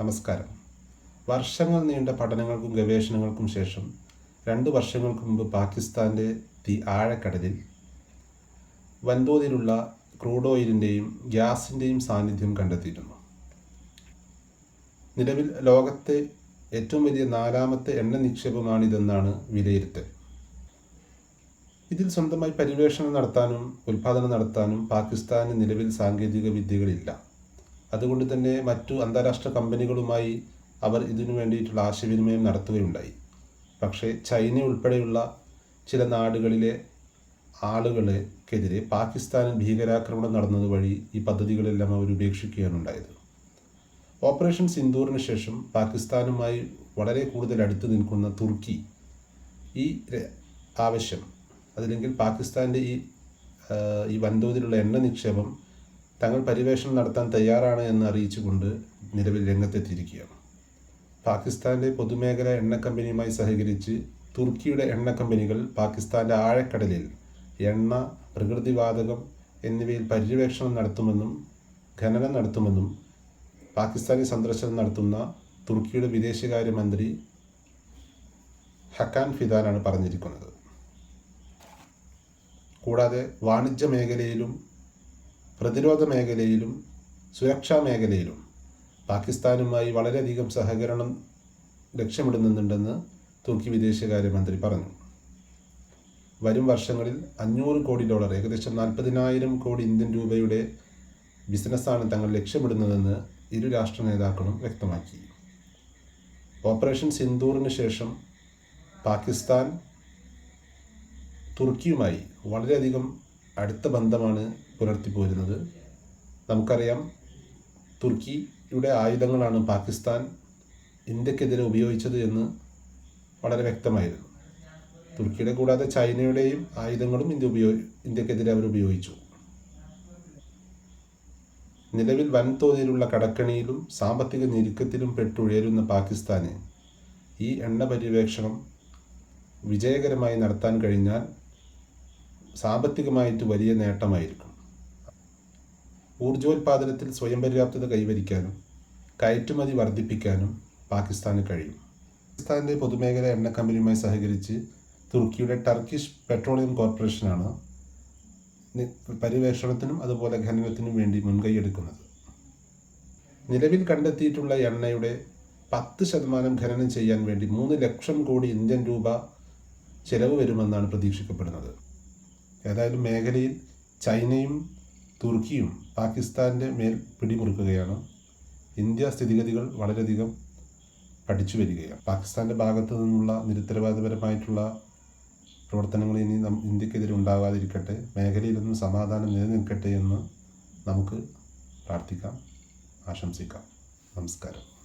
നമസ്കാരം. വർഷങ്ങൾ നീണ്ട പഠനങ്ങൾക്കും ഗവേഷണങ്ങൾക്കും ശേഷം രണ്ട് വർഷങ്ങൾക്ക് മുമ്പ് പാകിസ്ഥാന്റെ ദി ആഴക്കടലിൽ വൻതോതിലുള്ള ക്രൂഡ് ഓയിലിന്റെയും ഗ്യാസിന്റെയും സാന്നിധ്യം കണ്ടെത്തിയിരുന്നു. നിലവിൽ ലോകത്തെ ഏറ്റവും വലിയ നാലാമത്തെ എണ്ണ നിക്ഷേപമാണിതെന്നാണ് വിലയിരുത്തൽ. ഇതിൽ സ്വന്തമായി പര്യവേഷണം നടത്താനും ഉൽപാദനം നടത്താനും പാകിസ്ഥാന് നിലവിൽ സാങ്കേതിക വിദ്യകളില്ല. അതുകൊണ്ട് തന്നെ മറ്റു അന്താരാഷ്ട്ര കമ്പനികളുമായി അവർ ഇതിനു വേണ്ടിയിട്ടുള്ള ആശയവിനിമയം നടത്തുകയുണ്ടായി. പക്ഷേ ചൈന ഉൾപ്പെടെയുള്ള ചില നാടുകളിലെ ആളുകൾക്കെതിരെ പാകിസ്ഥാനിൽ ഭീകരാക്രമണം നടന്നത് വഴി ഈ പദ്ധതികളെല്ലാം അവർ ഉപേക്ഷിക്കുകയാണ് ഉണ്ടായത്. ഓപ്പറേഷൻ സിന്ദൂറിന് ശേഷം പാകിസ്ഥാനുമായി വളരെ കൂടുതൽ അടുത്ത് നിൽക്കുന്ന തുർക്കി ഈ ആവശ്യം അതില്ലെങ്കിൽ പാകിസ്ഥാന്റെ ഈ ഈ വൻതോതിലുള്ള എണ്ണ നിക്ഷേപം തങ്ങൾ പര്യവേഷണം നടത്താൻ തയ്യാറാണ് എന്ന് അറിയിച്ചുകൊണ്ട് നിലവിൽ രംഗത്തെത്തിയിരിക്കുകയാണ്. പാകിസ്ഥാന്റെ പൊതുമേഖല എണ്ണ കമ്പനിയുമായി സഹകരിച്ച് തുർക്കിയുടെ എണ്ണ കമ്പനികൾ പാകിസ്ഥാന്റെ ആഴക്കടലിൽ എണ്ണ പ്രകൃതിവാതകം എന്നിവയിൽ പര്യവേക്ഷണം നടത്തുമെന്നും ഖനനം നടത്തുമെന്നും പാകിസ്ഥാനി സന്ദർശനം നടത്തുന്ന തുർക്കിയുടെ വിദേശകാര്യമന്ത്രി ഹക്കാൻ ഫിദാനാണ് പറഞ്ഞിരിക്കുന്നത്. കൂടാതെ വാണിജ്യ മേഖലയിലും പ്രതിരോധ മേഖലയിലും സുരക്ഷാ മേഖലയിലും പാകിസ്ഥാനുമായി വളരെയധികം സഹകരണം ലക്ഷ്യമിടുന്നുണ്ടെന്ന് തുർക്കി വിദേശകാര്യമന്ത്രി പറഞ്ഞു. വരും വർഷങ്ങളിൽ അഞ്ഞൂറ് കോടി ഡോളർ ഏകദേശം നാൽപ്പതിനായിരം കോടി ഇന്ത്യൻ രൂപയുടെ ബിസിനസ്സാണ് തങ്ങൾ ലക്ഷ്യമിടുന്നതെന്ന് ഇരു രാഷ്ട്ര നേതാക്കളും വ്യക്തമാക്കി. ഓപ്പറേഷൻ സിന്ദൂറിന് ശേഷം പാകിസ്ഥാൻ തുർക്കിയുമായി വളരെയധികം അടുത്ത ബന്ധമാണ് പുലർത്തിപ്പോരുന്നത്. നമുക്കറിയാം തുർക്കിയുടെ ആയുധങ്ങളാണ് പാകിസ്ഥാൻ ഇന്ത്യക്കെതിരെ ഉപയോഗിച്ചത് എന്ന് വളരെ വ്യക്തമായിരുന്നു. തുർക്കിയുടെ കൂടാതെ ചൈനയുടെയും ആയുധങ്ങളും ഇന്ത്യ ഉപയോഗി ഇന്ത്യക്കെതിരെ അവർ ഉപയോഗിച്ചു. നിലവിൽ വൻതോതിലുള്ള കടക്കണിയിലും സാമ്പത്തിക ഞെരുക്കത്തിലും പെട്ടുഴരുന്ന പാകിസ്ഥാന് ഈ എണ്ണ പര്യവേക്ഷണം വിജയകരമായി നടത്താൻ കഴിഞ്ഞാൽ സാമ്പത്തികമായിട്ട് വലിയ നേട്ടമായിരിക്കും. ഊർജോൽപാദനത്തിൽ സ്വയം പര്യാപ്തത കൈവരിക്കാനും കയറ്റുമതി വർദ്ധിപ്പിക്കാനും പാകിസ്ഥാന് കഴിയും. പാകിസ്ഥാന്റെ പൊതുമേഖല എണ്ണ കമ്പനിയുമായി സഹകരിച്ച് തുർക്കിയുടെ ടർക്കിഷ് പെട്രോളിയം കോർപ്പറേഷനാണ് നി- പര്യവേഷണത്തിനും അതുപോലെ ഖനനത്തിനും വേണ്ടി മുൻകൈയെടുക്കുന്നത് നിലവിൽ കണ്ടെത്തിയിട്ടുള്ള എണ്ണയുടെ പത്ത് ശതമാനം ഖനനം ചെയ്യാൻ വേണ്ടി മൂന്ന് ലക്ഷം കോടി ഇന്ത്യൻ രൂപ ചെലവ് വരുമെന്നാണ് പ്രതീക്ഷിക്കപ്പെടുന്നത്. ഏതായാലും മേഖലയിൽ ചൈനയും തുർക്കിയും പാകിസ്ഥാന്റെ മേൽ പിടിമുറുക്കുകയാണ്. ഇന്ത്യ സ്ഥിതിഗതികൾ വളരെയധികം പഠിച്ചു വരികയാണ്. പാകിസ്ഥാന്റെ ഭാഗത്തു നിന്നുള്ള നിരുത്തരവാദപരമായിട്ടുള്ള പ്രവർത്തനങ്ങൾ ഇനി നം ഇന്ത്യക്കെതിരെ ഉണ്ടാകാതിരിക്കട്ടെ മേഖലയിലൊന്നും സമാധാനം നിലനിൽക്കട്ടെ എന്ന് നമുക്ക് പ്രാർത്ഥിക്കാം ആശംസിക്കാം. നമസ്കാരം.